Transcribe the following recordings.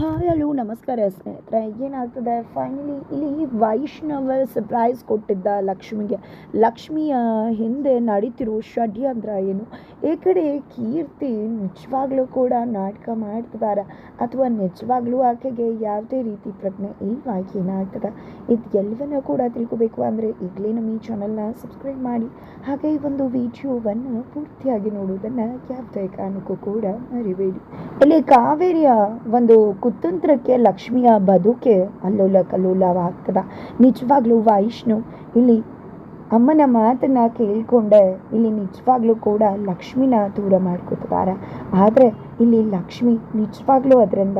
Hi, hello, ನಮಸ್ಕಾರ ಸ್ನೇಹಿತರೆ. ಏನಾಗ್ತದೆ? ಫೈನಲಿ ಇಲ್ಲಿ ವೈಷ್ಣವ ಸರ್ಪ್ರೈಸ್ ಕೊಟ್ಟಿದ್ದ ಲಕ್ಷ್ಮಿಗೆ. ಲಕ್ಷ್ಮಿಯ ಹಿಂದೆ ನಡೀತಿರೋ ಷಡ್ಯಂತ್ರ ಏನು? ಈ ಕಡೆ ಕೀರ್ತಿ ನಿಜವಾಗ್ಲೂ ಕೂಡ ನಾಟಕ ಮಾಡ್ತಿದ್ದಾರೆ ಅಥವಾ ನಿಜವಾಗ್ಲೂ ಆಕೆಗೆ ಯಾವುದೇ ರೀತಿ ಪ್ರಜ್ಞೆ ಇಲ್ವಾ ಏನಾಗ್ತದೆ? ಇದು ಎಲ್ಲವನ್ನ ಕೂಡ ತಿಳ್ಕೊಬೇಕು ಅಂದರೆ ಈಗಲೇ ನಮ್ಮ ಈ ಚಾನಲ್ನ ಸಬ್ಸ್ಕ್ರೈಬ್ ಮಾಡಿ. ಹಾಗೆ ಈ ಒಂದು ವಿಡಿಯೋವನ್ನು ಪೂರ್ತಿಯಾಗಿ ನೋಡುವುದನ್ನು ಯಾವುದೇ ಕಾರಣಕ್ಕೂ ಕೂಡ ಮರಿಬೇಡಿ. ಇಲ್ಲಿ ಕಾವೇರಿಯ ಒಂದು ಕುತಂತ್ರಕ್ಕೆ ಲಕ್ಷ್ಮಿಯ ಬದುಕೆ ಅಲ್ಲೋಲ ಕಲ್ಲೋಲವಾಗ್ತದ. ನಿಜವಾಗ್ಲೂ ವೈಷ್ಣು, ಇಲ್ಲಿ ಅಮ್ಮನ ಮಾತನ್ನ ಕೇಳಿಕೊಂಡೆ, ಇಲ್ಲಿ ನಿಜವಾಗ್ಲೂ ಕೂಡ ಲಕ್ಷ್ಮಿನ ದೂರ ಮಾಡ್ಕೊತಿದ್ದಾರೆ. ಆದರೆ ಇಲ್ಲಿ ಲಕ್ಷ್ಮಿ ನಿಜವಾಗ್ಲೂ ಅದರಿಂದ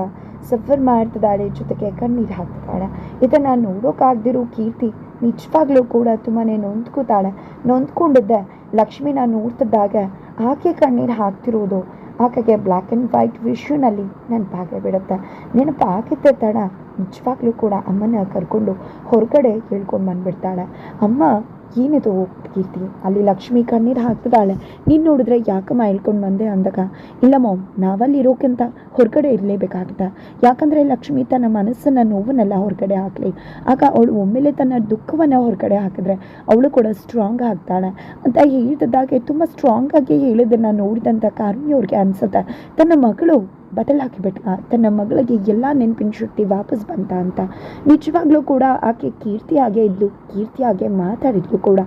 ಸಫರ್ ಮಾಡ್ತಿದ್ದಾಳೆ ಜೊತೆಗೆ ಕಣ್ಣೀರು ಹಾಕ್ತಿದ್ದಾಳೆ. ಇದನ್ನು ನೋಡೋಕ್ಕಾಗ್ದಿರೋ ಕೀರ್ತಿ ನಿಜವಾಗ್ಲೂ ಕೂಡ ತುಂಬಾ ನೊಂದ್ಕೋತಾಳೆ. ನೊಂದ್ಕೊಂಡಿದ್ದೆ ಲಕ್ಷ್ಮಿನ ನೋಡ್ತಿದ್ದಾಗ ಆಕೆ ಕಣ್ಣೀರು ಹಾಕ್ತಿರೋದು ಆಕೆಗೆ ಬ್ಲ್ಯಾಕ್ ಆ್ಯಂಡ್ ವೈಟ್ ವಿಶ್ವನಲ್ಲಿ ನೆನಪಾಗೆ ಬಿಡುತ್ತೆ. ನೆನಪಾಗಿದ್ದ ತಡ ನಿಜವಾಗ್ಲೂ ಕೂಡ ಅಮ್ಮನ ಕರ್ಕೊಂಡು ಹೊರಗಡೆ ಹೇಳ್ಕೊಂಡು ಬಂದ್ಬಿಡ್ತಾಳೆ. ಅಮ್ಮ ಏನಿದು ಕೀರ್ತಿ ಅಲ್ಲಿ ಲಕ್ಷ್ಮೀ ಕಣ್ಣೀರು ಹಾಕ್ತಿದ್ದಾಳೆ. ನೀನು ನೋಡಿದ್ರೆ ಯಾಕಮ್ಮ ಹೇಳ್ಕೊಂಡು ಬಂದೆ ಅಂದಾಗ ಇಲ್ಲ ಮಾಮ್ ನಾವಲ್ಲಿ ಇರೋಕ್ಕಿಂತ ಹೊರಗಡೆ ಇರಲೇಬೇಕಾಗುತ್ತೆ ಯಾಕಂದರೆ ಲಕ್ಷ್ಮಿ ತನ್ನ ಮನಸ್ಸನ್ನು, ನೋವನ್ನೆಲ್ಲ ಹೊರಗಡೆ ಹಾಕಲಿ. ಆಗ ಅವಳು ಒಮ್ಮೆಲೆ ತನ್ನ ದುಃಖವನ್ನು ಹೊರಗಡೆ ಹಾಕಿದ್ರೆ ಅವಳು ಕೂಡ ಸ್ಟ್ರಾಂಗ್ ಆಗ್ತಾಳೆ. ಅಂತ ಹೇಳ್ತಿದ್ದಾಗೆ, ತುಂಬ ಸ್ಟ್ರಾಂಗಾಗಿ ಹೇಳಿದ್ದನ್ನು ನೋಡಿದಂಥ ಕಾರ್ಮಿಯವ್ರಿಗೆ ಅನಿಸುತ್ತೆ. ತನ್ನ ಮಗಳು ಬದಲಾಗಿಬಿಟ್ಟ ತನ್ನ ಮಗಳಿಗೆ ಎಲ್ಲ ನೆನಪಿನ ಶಕ್ತಿ ವಾಪಸ್ ಬಂತ ಅಂತ. ನಿಜವಾಗ್ಲೂ ಕೂಡ ಆಕೆ ಕೀರ್ತಿಯಾಗೆ ಇದ್ಲು ಕೀರ್ತಿಯಾಗೆ ಮಾತಾಡಿದ್ಲು ಕೂಡ.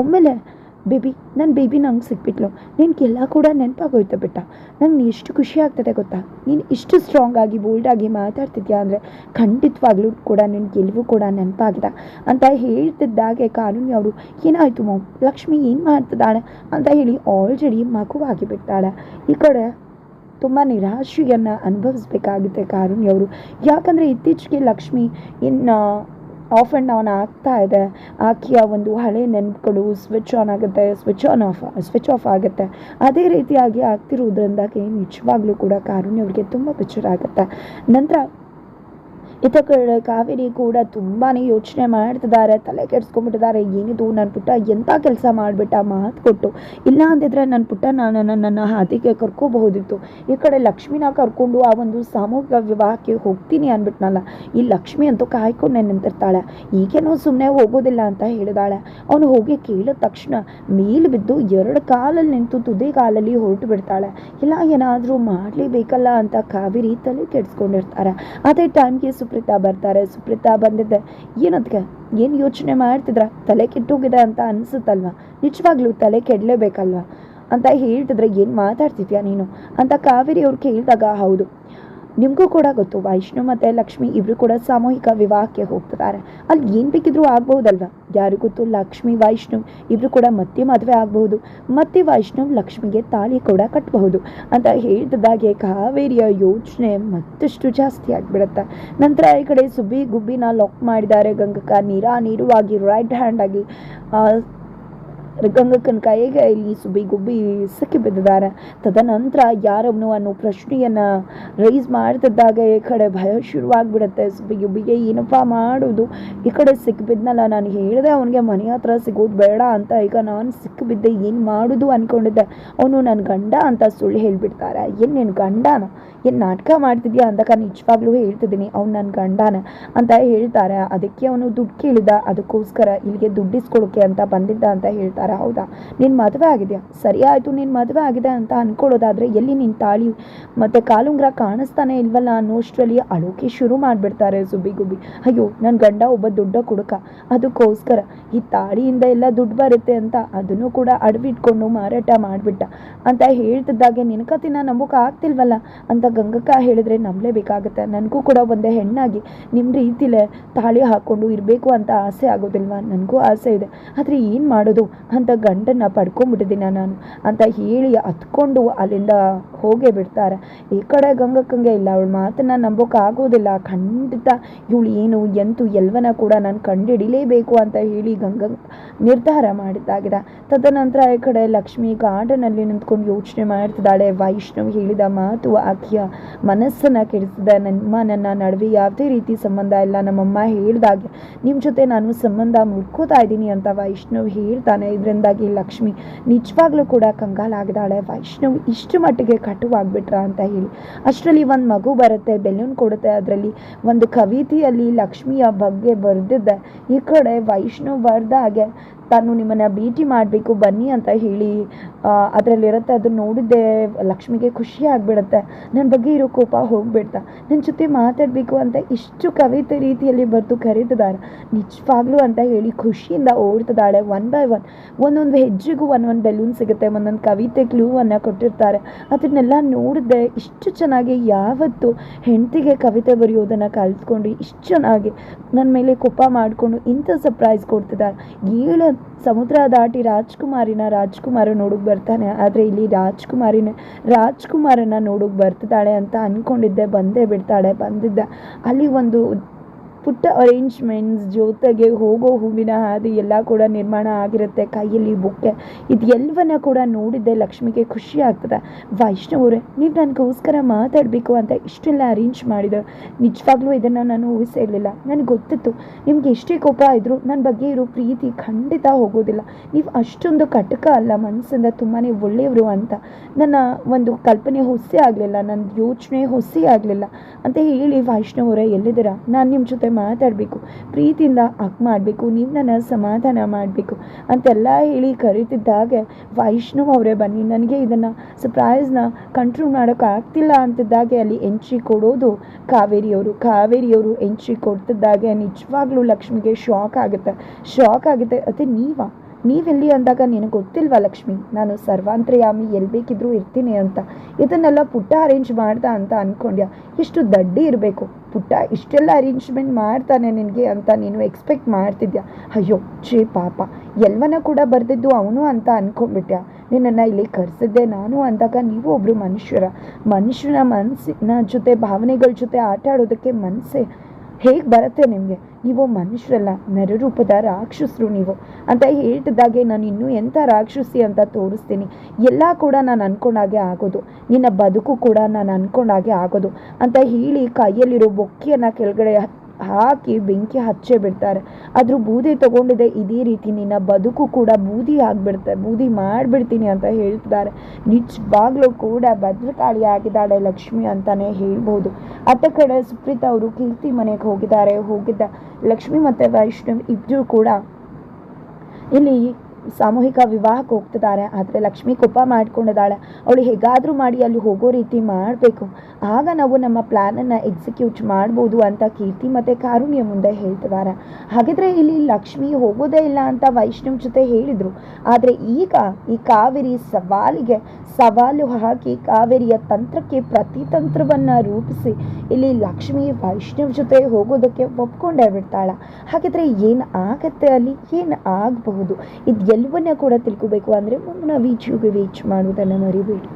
ಒಮ್ಮೆಲೆ, ಬೇಬಿ ನನ್ನ ಬೇಬಿ ನಂಗೆ ಸಿಕ್ಬಿಟ್ಲು. ನಿನಗೆಲ್ಲ ಕೂಡ ನೆನಪಾಗೋಯ್ತು ಬಿಟ್ಟ. ನಂಗೆ ಎಷ್ಟು ಖುಷಿ ಆಗ್ತದೆ ಗೊತ್ತಾ? ನೀನು ಇಷ್ಟು ಸ್ಟ್ರಾಂಗ್ ಆಗಿ ಬೋಲ್ಡಾಗಿ ಮಾತಾಡ್ತಿದ್ಯಾ ಅಂದರೆ ಖಂಡಿತವಾಗ್ಲೂ ಕೂಡ ನಿನ್ನ ಗೆಲುವು ಕೂಡ ನೆನಪಾಗಿದೆ. ಅಂತ ಹೇಳ್ತಿದ್ದಾಗೆ ಕಾನೂನಿ ಅವರು, ಏನಾಯಿತು ಮೌ? ಲಕ್ಷ್ಮಿ ಏನು ಮಾಡ್ತಿದ್ದಾಳೆ? ಅಂತ ಹೇಳಿ ಆಲ್ರೆಡಿ ಮಗುವಾಗಿ ಬಿಡ್ತಾಳೆ ಈ ಕಡೆ ತುಂಬ ನಿರಾಶೆಯನ್ನು ಅನುಭವಿಸ್ಬೇಕಾಗುತ್ತೆ ಕಾರುಣ್ಯವರು ಯಾಕಂದರೆ ಇತ್ತೀಚೆಗೆ ಲಕ್ಷ್ಮಿ ಇನ್ನು ಆಫ್ ಆ್ಯಂಡ್ ಆನ್ ಆಗ್ತಾ ಇದೆ. ಆಕೆಯ ಒಂದು ಹಳೆ ನೆನಪುಗಳು ಸ್ವಿಚ್ ಆನ್ ಆಗುತ್ತೆ switch on off switch off ಆಗುತ್ತೆ. ಅದೇ ರೀತಿಯಾಗಿ ಆಗ್ತಿರೋದ್ರಿಂದಾಗಿ ನಿಜವಾಗ್ಲೂ ಕೂಡ ಕಾರುಣ್ಯವ್ರಿಗೆ ತುಂಬ ಆಗುತ್ತೆ ನಂತರ ಇತ್ತ ಕಡೆ ಕಾವೇರಿ ಕೂಡ ತುಂಬಾ ಯೋಚನೆ ಮಾಡ್ತಿದ್ದಾರೆ, ತಲೆ ಕೆಡ್ಸ್ಕೊಂಡ್ಬಿಟ್ಟಿದ್ದಾರೆ. ಏನಿದು? ನನ್ನ ಪುಟ್ಟ ಎಂಥ ಕೆಲಸ ಮಾಡಿಬಿಟ್ಟ? ಮಾತು ಕೊಟ್ಟು. ಇಲ್ಲ ಅಂತಿದ್ರೆ ನನ್ನ ಪುಟ್ಟ ನಾನು ನನ್ನ ಹಾದಿಗೆ ಕರ್ಕೋಬಹುದಿತ್ತು. ಈ ಕಡೆ ಲಕ್ಷ್ಮಿನ ಕರ್ಕೊಂಡು ಆ ಒಂದು ಸಾಮೂಹಿಕ ವಿವಾಹಕ್ಕೆ ಹೋಗ್ತೀನಿ ಅಂದ್ಬಿಟ್ನಲ್ಲ. ಈ ಲಕ್ಷ್ಮಿ ಅಂತೂ ಕಾಯ್ಕೊಂಡೆ ನಿಂತಿರ್ತಾಳೆ. ಈಗೇನೋ ಸುಮ್ಮನೆ ಹೋಗೋದಿಲ್ಲ ಅಂತ ಹೇಳಿದಾಳೆ. ಅವನು ಹೋಗಿ ಕೇಳಿದ ತಕ್ಷಣ ಮೇಲ್ ಬಿದ್ದು ಎರಡು ಕಾಲಲ್ಲಿ ನಿಂತು ತುದಿ ಕಾಲಲ್ಲಿ ಹೊರಟು ಬಿಡ್ತಾಳೆ. ಇಲ್ಲ ಏನಾದರೂ ಮಾಡಲೇಬೇಕಲ್ಲ ಅಂತ ಕಾವೇರಿ ತಲೆ ಕೆಡ್ಸ್ಕೊಂಡಿರ್ತಾರೆ. ಅದೇ ಟೈಮ್ಗೆ ಸುಪ್ರೀತಾ ಬರ್ತಾರೆ. ಸುಪ್ರೀತಾ ಬಂದಿದ್ದೆ ಏನದಕ್ಕೆ ಏನು ಯೋಚನೆ ಮಾಡ್ತಿದ್ರ? ತಲೆ ಕೆಟ್ಟೋಗಿದೆ ಅಂತ ಅನಿಸುತ್ತಲ್ವ? ನಿಜವಾಗ್ಲೂ ತಲೆ ಕೆಡಲೇಬೇಕಲ್ವ? ಅಂತ ಹೇಳ್ತಿದ್ರೆ ಏನು ಮಾತಾಡ್ತಿದ್ಯಾ ನೀನು? ಅಂತ ಕಾವೇರಿ ಅವ್ರು ಕೇಳಿದಾಗ, ಹೌದು. ನಿಮಗೂ ಕೂಡ ಗೊತ್ತು ವೈಷ್ಣು ಮತ್ತು ಲಕ್ಷ್ಮಿ ಇಬ್ಬರು ಕೂಡ ಸಾಮೂಹಿಕ ವಿವಾಹಕ್ಕೆ ಹೋಗ್ತಿದ್ದಾರೆ ಅಲ್ಲಿ ಏನು ಬೇಕಿದ್ರೂ ಆಗ್ಬಹುದಲ್ವ? ಯಾರು ಗೊತ್ತು ಲಕ್ಷ್ಮಿ ವೈಷ್ಣು ಇಬ್ಬರು ಕೂಡ ಮತ್ತೆ ಮದುವೆ ಆಗಬಹುದು ಮತ್ತೆ ವೈಷ್ಣು ಲಕ್ಷ್ಮಿಗೆ ತಾಳಿ ಕೂಡ ಕಟ್ಟಬಹುದು ಅಂತ ಹೇಳ್ತಿದ್ದಾಗೆ ಕಾವೇರಿಯ ಯೋಚನೆ ಮತ್ತಷ್ಟು ಜಾಸ್ತಿ ಆಗಿಬಿಡುತ್ತೆ. ನಂತರ ಈ ಕಡೆ ಸುಬ್ಬಿ ಗುಬ್ಬಿನ ಲಾಕ್ ಮಾಡಿದ್ದಾರೆ ಗಂಗಕ್ಕ. ನೀರಾ ನೀರುವಾಗಿ ರೈಟ್ ಹ್ಯಾಂಡ್ ಆಗಿ ಆ, ಗಂಗಕ್ಕನ ಕೈಗೆ ಇಲ್ಲಿ ಸುಬ್ಬಿ ಗುಬ್ಬಿ ಸಿಕ್ಕಿ ಬಿದ್ದಿದ್ದಾರೆ. ತದನಂತರ ಯಾರವನು ಅನ್ನೋ ಪ್ರಶ್ನೆಯನ್ನು ರೈಸ್ ಮಾಡ್ತಿದ್ದಾಗ ಈ ಕಡೆ ಭಯ ಶುರುವಾಗ್ಬಿಡುತ್ತೆ. ಸುಬ್ಬಿ ಗುಬ್ಬಿಗೆ ಏನಪ್ಪ ಮಾಡೋದು? ಈ ಕಡೆ ಸಿಕ್ಕಿಬಿದ್ನಲ್ಲ ನಾನು ಹೇಳಿದೆ ಅವನಿಗೆ ಮನೆ ಹತ್ರ ಸಿಗೋದು ಬೇಡ ಅಂತ. ಈಗ ನಾನು ಸಿಕ್ಕಿಬಿದ್ದೆ ಏನು ಮಾಡೋದು ಅಂದ್ಕೊಂಡಿದ್ದೆ ಅವನು ನನ್ನ ಗಂಡ ಅಂತ ಸುಳ್ಳು ಹೇಳಿಬಿಡ್ತಾರೆ. ಏನು ನಿನ್ನ ಗಂಡನ? ಏನು ನಾಟಕ ಮಾಡ್ತಿದ್ಯಾ ನಾನು ನಿಜವಾಗ್ಲೂ ಹೇಳ್ತಿದ್ದೀನಿ. ಅವ್ನು ನನ್ನ ಗಂಡನ ಅಂತ ಹೇಳ್ತಾರೆ. ಅದಕ್ಕೆ ಅವನು ದುಡ್ಡು ಕೇಳಿದ. ಅದಕ್ಕೋಸ್ಕರ ಇಲ್ಲಿಗೆ ದುಡ್ಡಿಸ್ಕೊಳ್ಳೋಕೆ ಅಂತ ಬಂದಿದ್ದ ಅಂತ ಹೇಳ್ತಾರೆ. ಹೌದಾ? ನಿನ್ನ ಮದುವೆ ಆಗಿದೆಯಾ? ಸರಿ ಆಯಿತು ನಿನ್ನ ಮದುವೆ ಆಗಿದೆ ಅಂತ ಅಂದ್ಕೊಳ್ಳೋದಾದರೆ ಎಲ್ಲಿ ನಿನ್ನ ತಾಳಿ? ಮತ್ತು ಕಾಲುಂಗ್ರ ಕಾಣಿಸ್ತಾನೆ ಇಲ್ವಲ್ಲ ಅನ್ನೋಷ್ಟರಲ್ಲಿ ಅಳೋಕೆ ಶುರು ಮಾಡಿಬಿಡ್ತಾರೆ ಸುಬ್ಬಿ ಗುಬ್ಬಿ. ಅಯ್ಯೋ ನನ್ನ ಗಂಡ ಒಬ್ಬ ದೊಡ್ಡ ಕುಡುಕ. ಅದಕ್ಕೋಸ್ಕರ ಈ ತಾಳಿಯಿಂದ ಎಲ್ಲ ದುಡ್ಡು ಬರುತ್ತೆ ಅಂತ ಅದನ್ನು ಕೂಡ ಅಡವಿಟ್ಕೊಂಡು ಮಾರಾಟ ಮಾಡಿಬಿಟ್ಟ. ಅಂತ ಹೇಳ್ತಿದ್ದಾಗೆ ನಿನ್ನ ಕತಿನ ನಂಬೋಕೆ ಆಗ್ತಿಲ್ವಲ್ಲ? ಅಂತ ಗಂಗಕ್ಕ ಹೇಳಿದ್ರೆ ನಂಬಲೇಬೇಕಾಗತ್ತೆ ನನಗೂ ಕೂಡ ಒಂದೇ ಹೆಣ್ಣಾಗಿ ನಿಮ್ಮ ರೀತಿಲೇ ತಾಳಿ ಹಾಕ್ಕೊಂಡು ಇರಬೇಕು ಅಂತ ಆಸೆ ಆಗೋದಿಲ್ವಾ? ನನಗೂ ಆಸೆ ಇದೆ. ಆದರೆ ಏನು ಮಾಡೋದು? ಅಂತ ಗಂಡನ್ನ ಪಡ್ಕೊಂಡ್ಬಿಟ್ಟಿದ್ದೀನಿ ನಾನು ಅಂತ ಹೇಳಿ ಹತ್ಕೊಂಡು ಅಲ್ಲಿಂದ ಹೋಗೇ ಬಿಡ್ತಾರೆ. ಈ ಕಡೆ ಗಂಗಕ್ಕಂಗೆ ಇಲ್ಲ, ಅವಳ ಮಾತನ್ನ ನಂಬೋಕೆ ಆಗೋದಿಲ್ಲ. ಖಂಡಿತ ಇವಳು ಏನು ಎಂತು ಎಲ್ವನ ಕೂಡ ನಾನು ಕಂಡುಹಿಡಿಲೇಬೇಕು ಅಂತ ಹೇಳಿ ಗಂಗ ನಿರ್ಧಾರ ಮಾಡಿದ್ದಾಗಿದೆ. ತದನಂತರ ಈ ಕಡೆ ಲಕ್ಷ್ಮಿ ಗಾರ್ಡನಲ್ಲಿ ನಿಂತ್ಕೊಂಡು ಯೋಚನೆ ಮಾಡ್ತಿದ್ದಾಳೆ. ವೈಷ್ಣವ್ ಹೇಳಿದ ಮಾತು ಆಕೆಯ ಮನಸ್ಸನ್ನ ಕೆಡಿಸಿದ. ನಮ್ಮ ನನ್ನ ನಡುವೆ ಯಾವುದೇ ರೀತಿ ಸಂಬಂಧ ಇಲ್ಲ. ನಮ್ಮಮ್ಮ ಹೇಳ್ದಾಗೆ ನಿಮ್ಮ ಜೊತೆ ನಾನು ಸಂಬಂಧ ಮುರ್ಕೋತಾ ಇದ್ದೀನಿ ಅಂತ ವೈಷ್ಣವ್ ಹೇಳ್ತಾನೆ. ಇದರಿಂದಾಗಿ ಲಕ್ಷ್ಮಿ ನಿಜವಾಗ್ಲೂ ಕೂಡ ಕಂಗಾಲಾಗಿದ್ದಾಳೆ. ವೈಷ್ಣವ್ ಇಷ್ಟು ಮಟ್ಟಿಗೆ ಕಟುವಾಗ್ಬಿಟ್ರ ಅಂತ ಹೇಳಿ. ಅಷ್ಟರಲ್ಲಿ ಒಂದು ಮಗು ಬರುತ್ತೆ ಬೆಲೂನ್ ಕೊಡುತ್ತೆ. ಅದರಲ್ಲಿ ಒಂದು ಕವಿತೆಯಲ್ಲಿ ಲಕ್ಷ್ಮಿಯ ಬಗ್ಗೆ ಬರೆದಿದ್ದೆ ಈ ಕಡೆ ವೈಷ್ಣವ್ ಬರ್ದ ಹಾಗೆ ತಾನು ನಿಮ್ಮನ್ನು ಭೇಟಿ ಮಾಡಬೇಕು, ಬನ್ನಿ ಅಂತ ಹೇಳಿ ಅದರಲ್ಲಿರುತ್ತೆ ಅದು ನೋಡಿದ್ದೆ, ಲಕ್ಷ್ಮಿಗೆ ಖುಷಿ ಆಗಿಬಿಡುತ್ತೆ. ನನ್ನ ಬಗ್ಗೆ ಇರೋ ಕೋಪ ಹೋಗ್ಬಿಡ್ತಾ. ನನ್ನ ಜೊತೆ ಮಾತಾಡಬೇಕು ಅಂತ ಇಷ್ಟು ಕವಿತೆ ರೀತಿಯಲ್ಲಿ ಬರೆದು ಕರೀತಿದ್ದಾರೆ ನಿಜವಾಗ್ಲೂ ಅಂತ ಹೇಳಿ ಖುಷಿಯಿಂದ ಓಡ್ತಿದ್ದಾಳೆ ಒನ್ ಬೈ ಒನ್. ಒಂದೊಂದು ಹೆಜ್ಜೆಗೂ ಒಂದೊಂದು ಬೆಲೂನ್ ಸಿಗುತ್ತೆ, ಒಂದೊಂದು ಕವಿತೆ ಕ್ಲೂವನ್ನು ಕೊಟ್ಟಿರ್ತಾರೆ. ಅದನ್ನೆಲ್ಲ ನೋಡಿದ್ದೆ, ಇಷ್ಟು ಚೆನ್ನಾಗಿ ಯಾವತ್ತು ಹೆಂಡತಿಗೆ ಕವಿತೆ ಬರೆಯೋದನ್ನು ಕಲ್ತ್ಕೊಂಡು ಇಷ್ಟು ಚೆನ್ನಾಗಿ. ನನ್ನ ಮೇಲೆ ಕೋಪ ಮಾಡಿಕೊಂಡು ಇಂಥ ಸರ್ಪ್ರೈಸ್ ಕೊಡ್ತಿದ್ದಾರೆ ಏಳು ಸಮುದ್ರ ದಾಟಿ ರಾಜ್ಕುಮಾರಿನ ರಾಜ್ಕುಮಾರ ನೋಡೋಕೆ ಬರ್ತಾನೆ. ಆದರೆ ಇಲ್ಲಿ ರಾಜ್ಕುಮಾರಿನ, ರಾಜ್ಕುಮಾರನ ನೋಡೋಕೆ ಬರ್ತಿದ್ದಾಳೆ ಅಂತ ಅಂದ್ಕೊಂಡಿದ್ದೆ ಬಂದೇ ಬಿಡ್ತಾಳೆ. ಬಂದಿದ್ದೆ. ಅಲ್ಲಿ ಒಂದು ಪುಟ್ಟ ಅರೇಂಜ್ಮೆಂಟ್ಸ್ ಜೊತೆಗೆ ಹೋಗೋ ಹೂವಿನ ಹಾದಿ ಎಲ್ಲ ಕೂಡ ನಿರ್ಮಾಣ ಆಗಿರುತ್ತೆ. ಕೈಯಲ್ಲಿ ಬುಕ್ಕೆ ಇದೆಲ್ಲವನ್ನ ಕೂಡ ನೋಡಿದ್ದೆ ಲಕ್ಷ್ಮಿಗೆ ಖುಷಿ ಆಗ್ತದೆ. ವೈಷ್ಣವರೇ ನೀವು ನನಗೋಸ್ಕರ ಮಾತಾಡಬೇಕು ಅಂತ ಇಷ್ಟೆಲ್ಲ ಅರೇಂಜ್ ಮಾಡಿದ್ರು. ನಿಜವಾಗ್ಲೂ ಇದನ್ನು ನಾನು ಊಹಿಸಿರಲಿಲ್ಲ. ನನಗೆ ಗೊತ್ತಿತ್ತು. ನಿಮ್ಗೆ ಎಷ್ಟೇ ಕೋಪ ಇದ್ದರೂ ನನ್ನ ಬಗ್ಗೆ ಇರೋ ಪ್ರೀತಿ ಖಂಡಿತ ಹೋಗೋದಿಲ್ಲ. ನೀವು ಅಷ್ಟೊಂದು ಕಟಕ ಅಲ್ಲ ಮನಸ್ಸಿಂದ ತುಂಬಾ ಒಳ್ಳೆಯವರು ಅಂತ. ನನ್ನ ಒಂದು ಕಲ್ಪನೆ ಹೊಸಿ ಆಗಲಿಲ್ಲ. ನನ್ನ ಯೋಚನೆ ಹೊಸಿ ಆಗಲಿಲ್ಲ. ಅಂತ ಹೇಳಿ ವೈಷ್ಣವರೇ ಎಲ್ಲಿದ್ದೀರಾ? ನಾನು ನಿಮ್ಮ ಜೊತೆ ಮಾತಾಡಬೇಕು. ಪ್ರೀತಿಯಿಂದ ಅಕ್ ಮಾಡಬೇಕು, ನೀವು ನನ್ನ ಸಮಾಧಾನ ಮಾಡಬೇಕು ಅಂತೆಲ್ಲ ಹೇಳಿ ಕರೀತಿದ್ದಾಗೆ ವೈಷ್ಣವ್ ಅವರೇ ಬನ್ನಿ, ನನಗೆ ಇದನ್ನು ಸರ್ಪ್ರೈಸ್ನ ಕಂಟ್ರೋಲ್ ಮಾಡೋಕೆ ಆಗ್ತಿಲ್ಲ ಅಂತಿದ್ದಾಗೆ ಅಲ್ಲಿ ಎಂಟ್ರಿ ಕೊಡೋದು ಕಾವೇರಿಯವರು. ಕಾವೇರಿಯವರು ಎಂಟ್ರಿ ಕೊಡ್ತಿದ್ದಾಗೆ ನಿಜವಾಗ್ಲೂ ಲಕ್ಷ್ಮಿಗೆ ಶಾಕ್ ಆಗುತ್ತೆ. ಶಾಕ್ ಆಗುತ್ತೆ. ಅದೇ ನೀವಾ? ನೀವೆಲ್ಲಿ ಅಂದಾಗ ನಿನಗೆ ಗೊತ್ತಿಲ್ವಾ ಲಕ್ಷ್ಮಿ? ನಾನು ಸರ್ವಾಂತ್ರಯಾಮಿ ಎಲ್ಲಿ ಬೇಕಿದ್ರೂ ಇರ್ತೀನಿ ಅಂತ. ಇದನ್ನೆಲ್ಲ ಪುಟ್ಟ ಅರೇಂಜ್ ಮಾಡ್ದ ಅಂತ ಅನ್ಕೊಂಡ್ಯ? ಎಷ್ಟು ದಡ್ಡಿ ಇರಬೇಕು. ಪುಟ್ಟ ಇಷ್ಟೆಲ್ಲ ಅರೇಂಜ್ಮೆಂಟ್ ಮಾಡ್ತಾನೆ ನಿನಗೆ ಅಂತ ನೀನು ಎಕ್ಸ್ಪೆಕ್ಟ್ ಮಾಡ್ತಿದ್ಯಾ? ಅಯ್ಯೋ, ಛೇ ಪಾಪ. ಎಲ್ವನ ಕೂಡ ಬರೆದಿದ್ದು ಅವನು ಅಂತ ಅಂದ್ಕೊಂಡ್ಬಿಟ್ಯಾ ನಿನ್ನನ್ನು ಇಲ್ಲಿ ಕರೆಸಿದ್ದೆ ನಾನು ಅಂದಾಗ ನೀವು ಒಬ್ಬರು ಮನುಷ್ಯರ. ಮನುಷ್ಯನ ಮನಸ್ಸಿನ ಜೊತೆ, ಭಾವನೆಗಳ ಜೊತೆ ಆಟ ಆಡೋದಕ್ಕೆ ಮನಸ್ಸೇ ಹೇಗೆ ಬರುತ್ತೆ ನಿಮಗೆ? ನೀವು ಮನುಷ್ಯರಲ್ಲ, ನರರೂಪದ ರಾಕ್ಷಸರು ನೀವು. ಅಂತ ಹೇಳ್ತಿದ್ದಾಗೆ ನಾನು ಇನ್ನೂ ಎಂಥ ರಾಕ್ಷಸಿ ಅಂತ ತೋರಿಸ್ತೀನಿ. ಎಲ್ಲ ಕೂಡ ನಾನು ಅನ್ಕೊಂಡಾಗೆ ಆಗೋದು. ನಿನ್ನ ಬದುಕು ಕೂಡ ನಾನು ಅನ್ಕೊಂಡಾಗೆ ಆಗೋದು. ಅಂತ ಹೇಳಿ ಕೈಯಲ್ಲಿರೋ ಬೊಕ್ಕಿಯನ್ನು ಕೆಳಗಡೆ ಹಾಕಿ ಬೆಂಕಿ ಹಚ್ಚೇ ಬಿಡ್ತಾರೆ. ಆದರೂ ಬೂದಿ ತಗೊಂಡಿದೆ, ಇದೇ ರೀತಿ ನಿನ್ನ ಬದುಕು ಕೂಡ ಬೂದಿ ಆಗಿಬಿಡ್ತಾರೆ ಬೂದಿ ಮಾಡಿಬಿಡ್ತೀನಿ ಅಂತ ಹೇಳ್ತಿದ್ದಾರೆ. ನಿಜವಾಗ್ಲೂ ಕೂಡ ಭದ್ರಕಾಳಿ ಆಗಿದ್ದಾಳೆ ಲಕ್ಷ್ಮಿ ಅಂತಾನೆ ಹೇಳ್ಬೋದು. ಅತ್ತ ಕಡೆ ಸುಪ್ರೀತಾ ಅವರು ಕೀರ್ತಿ ಮನೆಗೆ ಹೋಗಿದ್ದಾರೆ. ಹೋಗಿದ್ದ ಲಕ್ಷ್ಮಿ ಮತ್ತು ವೈಷ್ಣವ್ ಇಬ್ಬರು ಕೂಡ ಇಲ್ಲಿ ಸಾಮೂಹಿಕ ವಿವಾಹಕ್ಕೆ ಹೋಗ್ತಿದ್ದಾರೆ, ಆದರೆ ಲಕ್ಷ್ಮಿ ಕೋಪ ಮಾಡ್ಕೊಂಡಿದ್ದಾಳೆ. ಅವಳು ಹೇಗಾದರೂ ಮಾಡಿ ಅಲ್ಲಿ ಹೋಗೋ ರೀತಿ ಮಾಡಬೇಕು. ಆಗ ನಾವು ನಮ್ಮ ಪ್ಲ್ಯಾನನ್ನು ಎಕ್ಸಿಕ್ಯೂಟ್ ಮಾಡ್ಬೋದು ಅಂತ ಕೀರ್ತಿ ಮತ್ತು ಕಾರುಣ್ಯ ಮುಂದೆ ಹೇಳ್ತಿದ್ದಾರೆ. ಹಾಗಿದ್ರೆ ಇಲ್ಲಿ ಲಕ್ಷ್ಮಿ ಹೋಗೋದೇ ಇಲ್ಲ ಅಂತ ವೈಷ್ಣವ್ ಜೊತೆ ಹೇಳಿದರು. ಆದರೆ ಈಗ ಈ ಕಾವೇರಿ ಸವಾಲಿಗೆ ಸವಾಲು ಹಾಕಿ ಕಾವೇರಿಯ ತಂತ್ರಕ್ಕೆ ಪ್ರತಿತಂತ್ರವನ್ನು ರೂಪಿಸಿ ಇಲ್ಲಿ ಲಕ್ಷ್ಮಿ ವೈಷ್ಣವ್ ಜೊತೆ ಹೋಗೋದಕ್ಕೆ ಒಪ್ಕೊಂಡೇ ಬಿಡ್ತಾಳೆ. ಹಾಗಿದ್ರೆ ಏನು ಆಗತ್ತೆ ಅಲ್ಲಿ? ಏನು ಆಗಬಹುದು? ಇದು ಎಲ್ಲವನ್ನ ಕೂಡ ತಿಳ್ಕೋಬೇಕು ಅಂದರೆ ಮುಂದಿನ ವೀಡಿಯೋಗೆ ವೀಚ್ ಮಾಡುವುದನ್ನು ಮರಿಬೇಡಿ.